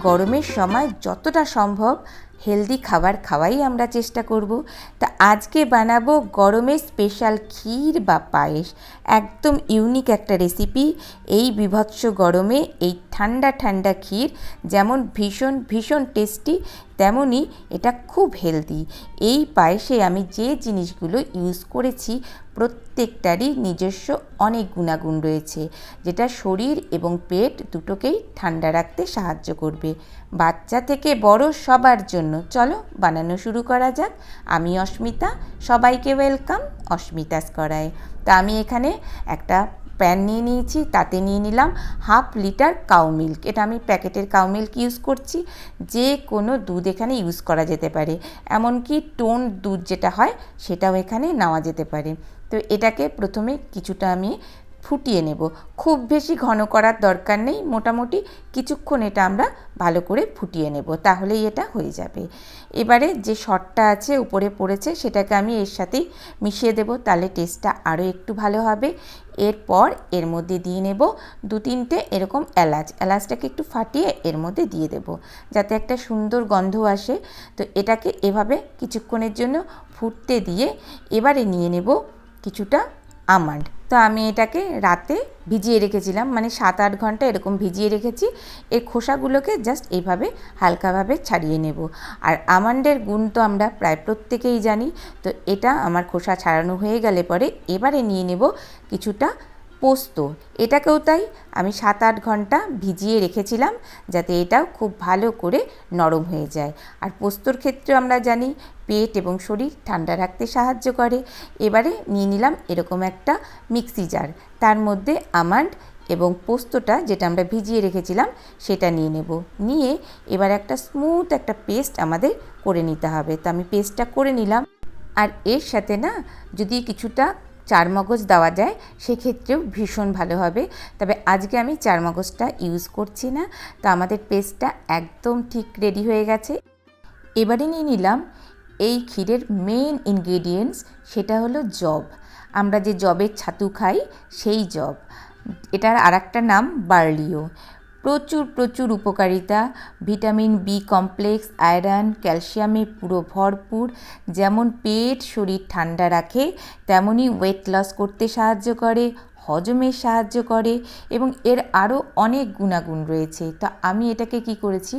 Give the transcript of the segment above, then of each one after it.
গরমের সময় যতটা সম্ভব হেলদি খাবার খাওয়াই আমরা চেষ্টা করব। তা আজকে বানাবো গরমের স্পেশাল ক্ষীর বা পায়েস। একদম ইউনিক একটা রেসিপি এই বিভৎস গরমে এই ঠান্ডা ঠান্ডা ক্ষীর যেমন ভীষণ ভীষণ টেস্টি তেমনই এটা খুব হেলদি এই পায়েসে আমি যে জিনিসগুলো ইউজ করেছি, প্রত্যেকটারই নিজস্ব অনেক গুণাগুণ রয়েছে, যেটা শরীর এবং পেট দুটোকেই ঠান্ডা রাখতে সাহায্য করবে। বাচ্চা থেকে বড় সবার জন্য। চলো বানানো শুরু করা যাক। আমি অস্মিতা, সবাইকে ওয়েলকাম অস্মিতাস করায় তা আমি এখানে একটা প্যান নিয়ে নিয়েছি, তাতে নিয়ে নিলাম হাফ লিটার কাউ মিল্ক এটা আমি প্যাকেটের কাউ মিল্ক ইউজ করছি, যে কোনো দুধ এখানে ইউজ করা যেতে পারে। এমনকি টোন দুধ যেটা হয়, সেটাও এখানে নেওয়া যেতে পারে। তো এটাকে প্রথমে কিছুটা আমি ফুটিয়ে নেব। খুব বেশি ঘন করার দরকার নেই, মোটামুটি কিছুক্ষণ এটা আমরা ভালো করে ফুটিয়ে নেব, তাহলেই এটা হয়ে যাবে। এবারে যে শটটা আছে, উপরে পড়েছে, সেটাকে আমি এর সাথেই মিশিয়ে দেব, তাহলে টেস্টটা আরও একটু ভালো হবে। এরপর এর মধ্যে দিয়ে নেব দু তিনটে এরকম এলাচ। এলাচটাকে একটু ফাটিয়ে এর মধ্যে দিয়ে দেব যাতে একটা সুন্দর গন্ধ আসে। তো এটাকে এভাবে কিছুক্ষণের জন্য ফুটতে দিয়ে এবারে নিয়ে নেব কিছুটা আমান্ড তো আমি এটাকে রাতে ভিজিয়ে রেখেছিলাম মানে সাত আট ঘণ্টা এরকম ভিজিয়ে রেখেছি। এর খোসাগুলোকে জাস্ট এইভাবে হালকাভাবে ছাড়িয়ে নেব। আর আমান্ডের গুণ তো আমরা প্রায় প্রত্যেকেই জানি, তো এটা আমার খোসা ছাড়ানো হয়ে গেলে পরে এবারে নিয়ে নেব কিছুটা পোস্ত। এটাকেও তাই আমি সাত আট ঘণ্টা ভিজিয়ে রেখেছিলাম যাতে এটাও খুব ভালো করে নরম হয়ে যায়। আর পোস্তর ক্ষেত্রে আমরা জানি পেট এবং শরীর ঠান্ডা রাখতে সাহায্য করে। এবারে নিয়ে নিলাম এরকম একটা মিক্সি জার। তার মধ্যে আমান্ড এবং পোস্তটা যেটা আমরা ভিজিয়ে রেখেছিলাম সেটা নিয়ে নেব। নিয়ে এবার একটা স্মুথ একটা পেস্ট আমাদের করে নিতে হবে। তো আমি পেস্টটা করে নিলাম। আর এর সাথে না যদি কিছুটা চারমগজ দেওয়া যায়, সেক্ষেত্রেও ভীষণ ভালো হবে। তবে আজকে আমি চার মগজটা ইউজ করছি না, তো আমাদের পেস্টটা একদম ঠিক রেডি হয়ে গেছে। এবারে নিয়ে নিলাম এই ক্ষীরের মেন ইনগ্রেডিয়েন্টস সেটা হলো জব আমরা যে জবের ছাতু খাই, সেই জব এটার আর একটা নাম বার্লিও। প্রচুর প্রচুর উপকারিতা। ভিটামিন বি কমপ্লেক্স, আয়রন ক্যালসিয়ামে পুরো ভরপুর। যেমন পেট শরীর ঠান্ডা রাখে তেমনই ওয়েট লস করতে সাহায্য করে, হজমে সাহায্য করে এবং এর আরও অনেক গুণাগুণ রয়েছে। তো আমি এটাকে কি করেছি?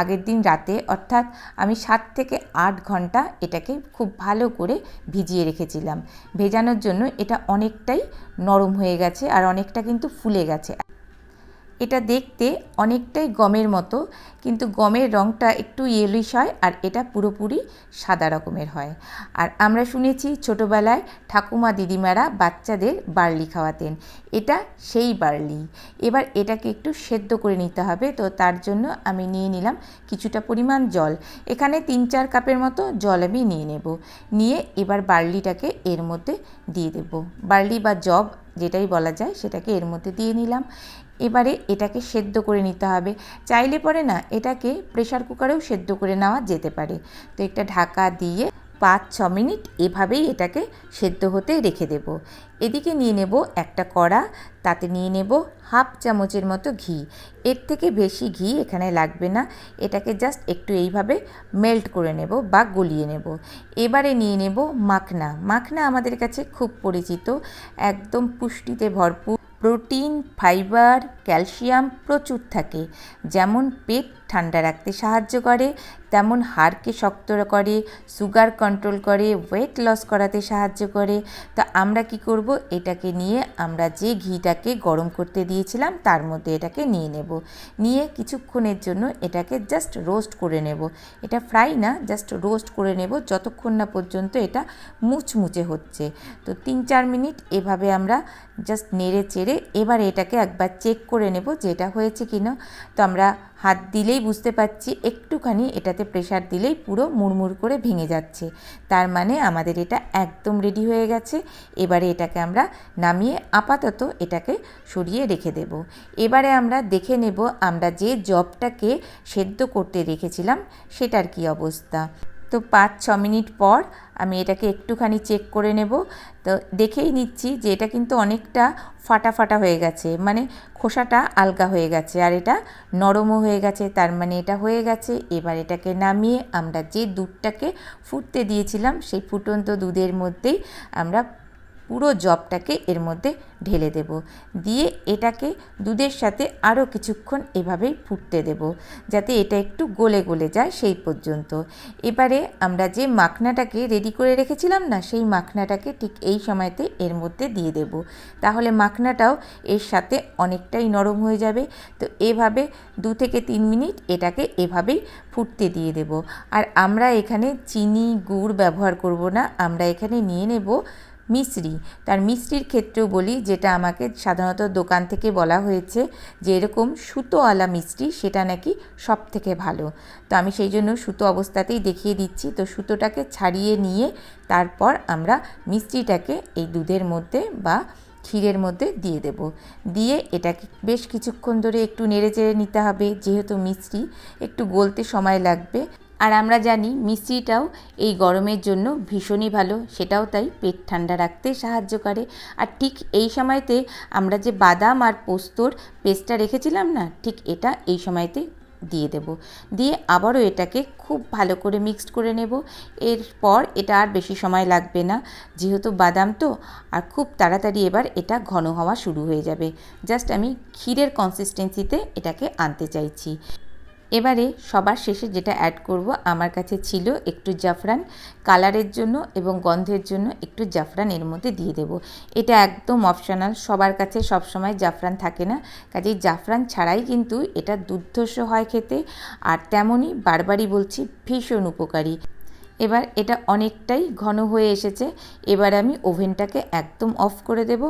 আগের দিন রাতে, অর্থাৎ আমি সাত থেকে আট ঘণ্টা এটাকে খুব ভালো করে ভিজিয়ে রেখেছিলাম। ভেজানোর জন্য এটা অনেকটাই নরম হয়ে গেছে আর অনেকটা কিন্তু ফুলে গেছে। এটা দেখতে অনেকটাই গমের মতো, কিন্তু গমের রঙটা একটু ইয়েলিশ হয় আর এটা পুরোপুরি সাদা রকমের হয়। আর আমরা শুনেছি ছোটোবেলায় ঠাকুমা দিদিমারা বাচ্চাদের বার্লি খাওয়াতেন। এটা সেই বার্লি। এবার এটাকে একটু সেদ্ধ করে নিতে হবে, তো তার জন্য আমি নিয়ে নিলাম কিছুটা পরিমাণ জল। এখানে তিন চার কাপের মতো জল আমি নিয়ে নেব। নিয়ে এবার বার্লিটাকে এর মধ্যে দিয়ে দেব। বার্লি বা জব যেটাই বলা যায় সেটাকে এর মধ্যে দিয়ে নিলাম। এবারে এটাকে সেদ্ধ করে নিতে হবে। চাইলে পরে না, এটাকে প্রেশার কুকারেও সেদ্ধ করে নেওয়া যেতে পারে। তো একটা ঢাকা দিয়ে পাঁচ, ছ মিনিট এভাবেই এটাকে সেদ্ধ হতে রেখে দেব। এদিকে নিয়ে নেব একটা কড়া, তাতে নিয়ে নেব হাফ চামচের মতো ঘি। এর থেকে বেশি ঘি এখানে লাগবে না। এটাকে জাস্ট একটু এইভাবে মেল্ট করে নেব বা গলিয়ে নেব। এবারে নিয়ে নেব মাখনা। মাখনা আমাদের কাছে খুব পরিচিত। একদম পুষ্টিতে ভরপুর प्रोटीन फाइबर ক্যালসিয়াম প্রচুর থাকে। যেমন পেট ঠান্ডা রাখতে সাহায্য করে, তেমন হাড়কে শক্ত করে, সুগার কন্ট্রোল করে, ওয়েট লস করাতে সাহায্য করে। তো আমরা কি করব? এটাকে নিয়ে আমরা যে ঘিটাকে গরম করতে দিয়েছিলাম, তার মধ্যে এটাকে নিয়ে নেব। নিয়ে কিছুক্ষণের জন্য এটাকে জাস্ট রোস্ট করে নেব। এটা ফ্রাই না জাস্ট রোস্ট করে নেব। যতক্ষণ না পর্যন্ত এটা মুচমুচে হচ্ছে। তো তিন চার মিনিট এভাবে আমরা জাস্ট নেড়ে চেড়ে এবার এটাকে একবার চেক করে নেব যে এটা হয়েছে কিনা। তো আমরা হাত দিলেই বুঝতে পারছি, একটুখানি এটাতে প্রেশার দিলেই পুরো মুড়মুড় করে ভেঙে যাচ্ছে। তার মানে আমাদের এটা একদম রেডি হয়ে গেছে। এবারে এটাকে আমরা নামিয়ে আপাতত এটাকে সরিয়ে রেখে দেব। এবারে আমরা দেখে নেব আমরা যে জবটাকে সেদ্ধ করতে রেখেছিলাম সেটার কি অবস্থা। তো পাঁচ, ছ মিনিট পর আমি এটাকে একটুখানি চেক করে নেব। তো দেখেই নিচ্ছি যে এটা কিন্তু অনেকটা ফাটা ফাটা হয়ে গেছে মানে খোসাটা আলগা হয়ে গেছে আর এটা নরমও হয়ে গেছে, তার মানে এটা হয়ে গেছে। এবার এটাকে নামিয়ে আমরা যে দুধটাকে ফুটতে দিয়েছিলাম, সেই ফুটন্ত দুধের মধ্যেই আমরা পুরো জবটাকে এর মধ্যে ঢেলে দেব। দিয়ে এটাকে দুধের সাথে আরও কিছুক্ষণ এভাবেই ফুটতে দেব, যাতে এটা একটু গলে গলে যায় সেই পর্যন্ত। এবারে আমরা যে মাখনাটাকে রেডি করে রেখেছিলাম না, সেই মাখনাটাকে ঠিক এই সময়তে এর মধ্যে দিয়ে দেব। তাহলে মাখনাটাও এর সাথে অনেকটাই নরম হয়ে যাবে। তো এভাবে দু থেকে তিন মিনিট এটাকে এভাবেই ফুটতে দিয়ে দেব। আর আমরা এখানে চিনি, গুড় ব্যবহার করব না। আমরা এখানে নিয়ে নেব মিশ্রি। তার মিষ্টির ক্ষেত্রেও বলি, যেটা আমাকে সাধারণত দোকান থেকে বলা হয়েছে যে, এরকম সুতোওয়ালা মিষ্টি সেটা নাকি সব থেকে ভালো। তো আমি সেই জন্য সুতো অবস্থাতেই দেখিয়ে দিচ্ছি। তো সুতোটাকে ছাড়িয়ে নিয়ে তারপর আমরা মিষ্টিটাকে এই দুধের মধ্যে বা ক্ষীরের মধ্যে দিয়ে দেব। দিয়ে এটাকে বেশ কিছুক্ষণ ধরে একটু নেড়ে চেড়ে নিতে হবে। যেহেতু মিষ্টি একটু গলতে সময় লাগবে। আর আমরা জানি মিষ্টিটাও এই গরমের জন্য ভীষণই ভালো, সেটাও তাই পেট ঠান্ডা রাখতে সাহায্য করে। আর ঠিক এই সময়তে আমরা যে বাদাম আর পোস্তর পেস্টটা রেখেছিলাম না, ঠিক এটা এই সময়তে দিয়ে দেব। দিয়ে আবারও এটাকে খুব ভালো করে মিক্সড করে নেব। এরপর এটা আর বেশি সময় লাগবে না, যেহেতু বাদাম তো, আর খুব তাড়াতাড়ি এবার এটা ঘন হওয়া শুরু হয়ে যাবে। জাস্ট আমি ক্ষীরের কনসিস্টেন্সিতে এটাকে আনতে চাইছি। এবারে সবার শেষে যেটা অ্যাড করব, আমার কাছে ছিল একটু জাফরান কালারের জন্য এবং গন্ধের জন্য একটু জাফরান এর মধ্যে দিয়ে দেব। এটা একদম অপশনাল সবার কাছে সবসময় জাফরান থাকে না। কাজেই জাফরান ছাড়াই কিন্তু এটা দুর্ধর্ষ হয় খেতে। আর তেমনই বারবারই বলছি ভীষণ উপকারী। এবার এটা অনেকটাই ঘন হয়ে এসেছে। এবার আমি ওভেনটাকে একদম অফ করে দেব।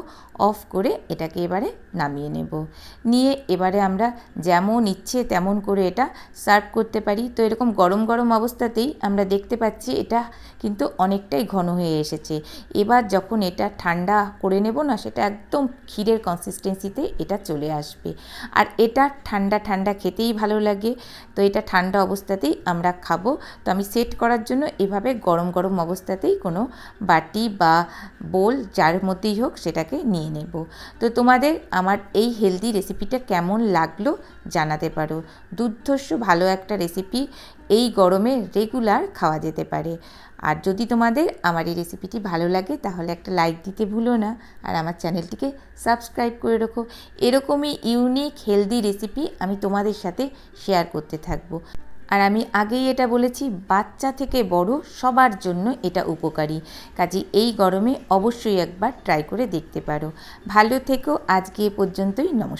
অফ করে এটাকে এবারে নামিয়ে নেব। নিয়ে এবারে আমরা যেমন ইচ্ছে তেমন করে এটা সার্ভ করতে পারি। তো এরকম গরম গরম অবস্থাতেই আমরা দেখতে পাচ্ছি এটা কিন্তু অনেকটাই ঘন হয়ে এসেছে। এবার যখন এটা ঠান্ডা করে নেব না, সেটা একদম ক্ষীরের কনসিস্টেন্সিতে এটা চলে আসবে। আর এটা ঠান্ডা ঠান্ডা খেতেই ভালো লাগে। তো এটা ঠান্ডা অবস্থাতেই আমরা খাব। তো আমি সেট করার জন্য এভাবে গরম গরম অবস্থাতেই কোনো বাটি বা বোল যার মধ্যেই হোক সেটাকে নিয়ে নেব। তো তোমাদের আমার এই হেলদি রেসিপিটা কেমন লাগল জানাতে পারো। দুর্ধর্ষ ভালো একটা রেসিপি এই গরমে রেগুলার খাওয়া যেতে পারে। আর যদি তোমাদের আমার এই রেসিপিটি ভালো লাগে তাহলে একটা লাইক দিতে ভুলো না। আর আমার চ্যানেলটিকে সাবস্ক্রাইব করে রাখো। এরকমই ইউনিক হেলদি রেসিপি আমি তোমাদের সাথে শেয়ার করতে থাকব। আর আমি আগেই এটা বলেছি, বাচ্চা থেকে বড় সবার জন্য এটা উপকারী। কাজে এই গরমে অবশ্যই একবার ট্রাই করে দেখতে পারো। ভালো থেকো, আজকে এ পর্যন্তই, নমস্কার।